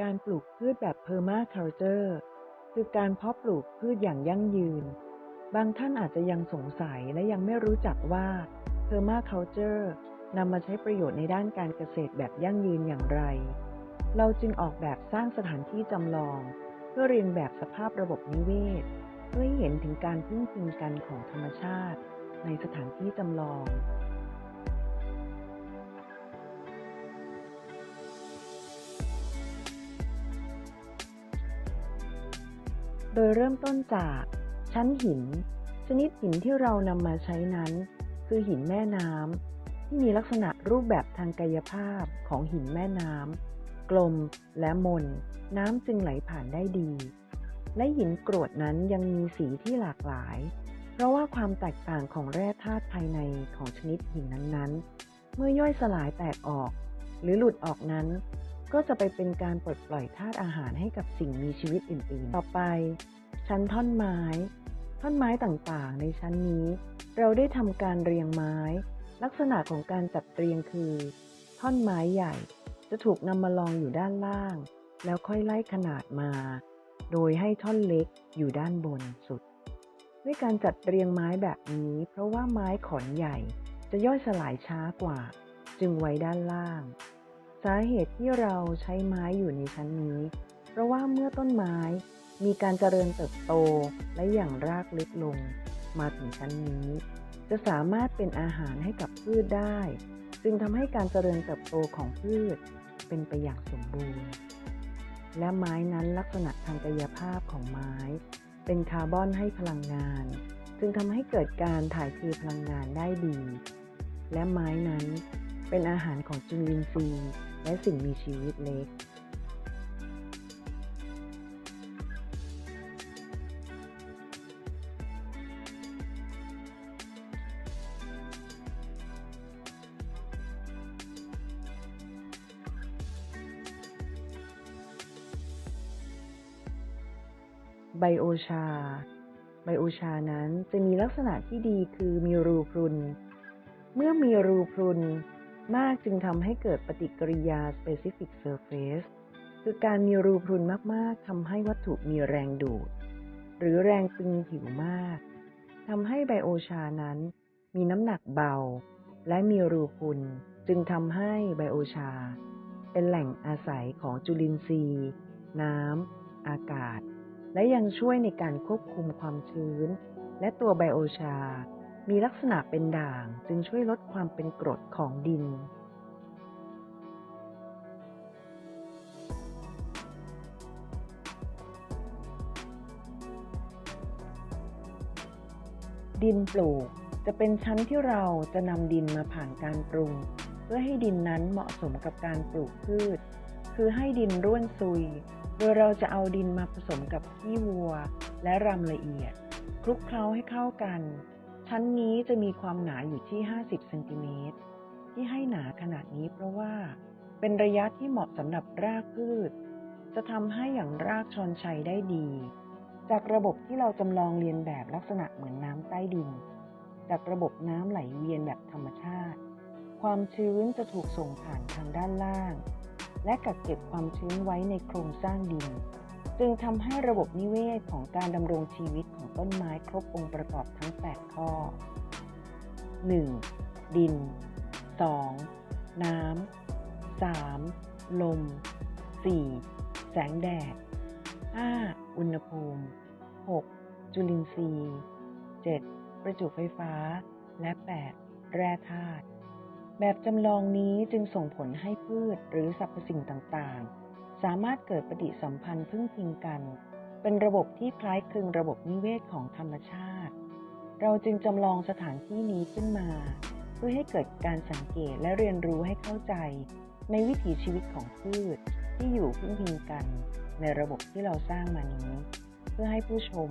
การปลูกพืชแบบ Permaculture คือการเพาะปลูกพืชอย่างยั่งยืน บางท่านอาจจะยังสงสัยและยังไม่รู้จักว่า Permaculture นำมาใช้ประโยชน์ในด้านการเกษตรแบบยั่งยืนอย่างไร เราจึงออกแบบสร้างสถานที่จำลอง เพื่อเรียนแบบสภาพระบบนิเวศ เพื่อให้เห็นถึงการพึ่งพิงกันของธรรมชาติ ในสถานที่จำลอง โดยเริ่มต้นจากชั้นหิน ชนิดหินที่เรานำมาใช้นั้น คือหินแม่น้ำที่มีลักษณะรูปแบบทางกายภาพของหินแม่น้ำกลมและมน น้ำจึงไหลผ่านได้ดี และหินกรวดนั้นยังมีสีที่หลากหลาย เพราะว่าความแตกต่างของแร่ธาตุภายในของชนิดหินนั้นๆ เมื่อย่อยสลายแตกออก หรือหลุดออกนั้น ก็จะไปเป็นการปลดปล่อยธาตุอาหารให้กับสิ่งมีชีวิตอื่น ๆ ต่อไป ชั้นท่อนไม้ ท่อนไม้ต่างๆ ในชั้นนี้ เราได้ทำการเรียงไม้ ลักษณะของการจัดเรียงคือ ท่อนไม้ใหญ่ จะถูกนำมาลองอยู่ด้านล่าง แล้วค่อยไล่ขนาดมา โดยให้ท่อนเล็กอยู่ด้านบนสุด ด้วยการจัดเรียงไม้แบบนี้ เพราะว่าไม้ขอนใหญ่จะย่อยสลายช้ากว่า จึงไว้ด้านล่าง สาเหตุที่เราใช้ไม้อยู่ในชั้นนี้ เพราะว่าเมื่อต้นไม้มีการเจริญเติบโตและอย่างรากลึกลง มาถึงชั้นนี้ จะสามารถเป็นอาหารให้กับพืชได้ จึงทำให้การเจริญเติบโตของพืชเป็นไปอย่างสมบูรณ์ และไม้นั้นลักษณะทางกายภาพของไม้ เป็นคาร์บอนให้พลังงาน จึงทำให้เกิดการถ่ายเทพลังงานได้ดี และไม้นั้น เป็นอาหารของจุลินทรีย์และสิ่งมีชีวิตเล็ก ไบโอชา ไบโอชานั้นจะมีลักษณะที่ดีคือมีรูพรุน เมื่อมีรูพรุน มากจึงทำให้เกิดปฏิกิริยา specific surface คือการมีรูพรุนมาก ๆ ทำให้วัตถุมีแรงดูด หรือแรงตึงผิวมาก ทำให้ไบโอชานั้น มีน้ำหนักเบา และมีรูพรุน จึงทำให้ไบโอชา เป็นแหล่งอาศัยของจุลินทรีย์ น้ำ อากาศ และยังช่วยในการควบคุมความชื้น และตัวไบโอชา มีลักษณะเป็นด่างจึงช่วยลดความเป็นกรดของดิน ดินปลูกจะเป็นชั้นที่เราจะนำดินมาผ่านการปรุง เพื่อให้ดินนั้นเหมาะสมกับการปลูกพืช คือให้ดินร่วนซุย โดยเราจะเอาดินมาผสมกับขี้วัว และรำละเอียด คลุกเคล้าให้เข้ากัน ชั้นนี้จะมีความหนาอยู่ที่ 50เซนติเมตรที่ให้หนาขนาดนี้เพราะว่าเป็นระยะที่เหมาะสำหรับรากพืช จะทำให้อย่างรากชอนชัยได้ดี จากระบบที่เราจำลองเรียนแบบลักษณะเหมือนน้ำใต้ดิน จากระบบน้ำไหลเวียนแบบธรรมชาติ ความชื้นจะถูกส่งผ่านทางด้านล่าง และกักเก็บความชื้นไว้ในโครงสร้างดิน จึงทำให้ระบบนิเวศของการดำรงชีวิตของต้นไม้ครบองค์ประกอบทั้ง 8 ข้อ 1. ดิน 2. น้ำ 3. ลม 4. แสงแดด 5. อุณหภูมิ 6. จุลินทรีย์ 7. ประจุไฟฟ้า และ 8. แร่ธาตุแบบจำลองนี้จึงส่งผลให้พืชหรือสรรพสิ่งต่างๆ สามารถเกิดปฏิสัมพันธ์พึ่งพิงกัน เป็นระบบที่คล้ายคลึงระบบนิเวศของธรรมชาติ เราจึงจำลองสถานที่นี้ขึ้นมา เพื่อให้เกิดการสังเกตและเรียนรู้ให้เข้าใจ ในวิถีชีวิตของพืชที่อยู่พึ่งพิงกัน ในระบบที่เราสร้างมานี้ เพื่อให้ผู้ชม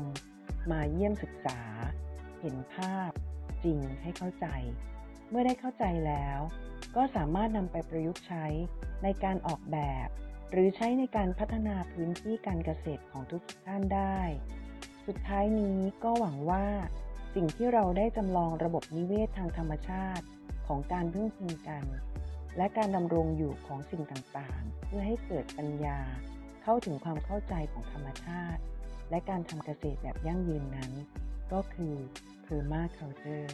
มาเยี่ยมศึกษา เห็นภาพ จริงให้เข้าใจ เมื่อได้เข้าใจแล้ว ก็สามารถนำไปประยุกต์ใช้ ในการออกแบบ หรือใช้ในการพัฒนาพื้นที่การเกษตรของทุกท่านได้ สุดท้ายนี้ก็หวังว่า สิ่งที่เราได้จำลองระบบนิเวศทางธรรมชาติของการพึ่งพิงกัน และการดำรงอยู่ของสิ่งต่างๆ เพื่อให้เกิดปัญญาเข้าถึงความเข้าใจของธรรมชาติ และการทำเกษตรแบบยั่งยืนนั้น ก็คือ Permaculture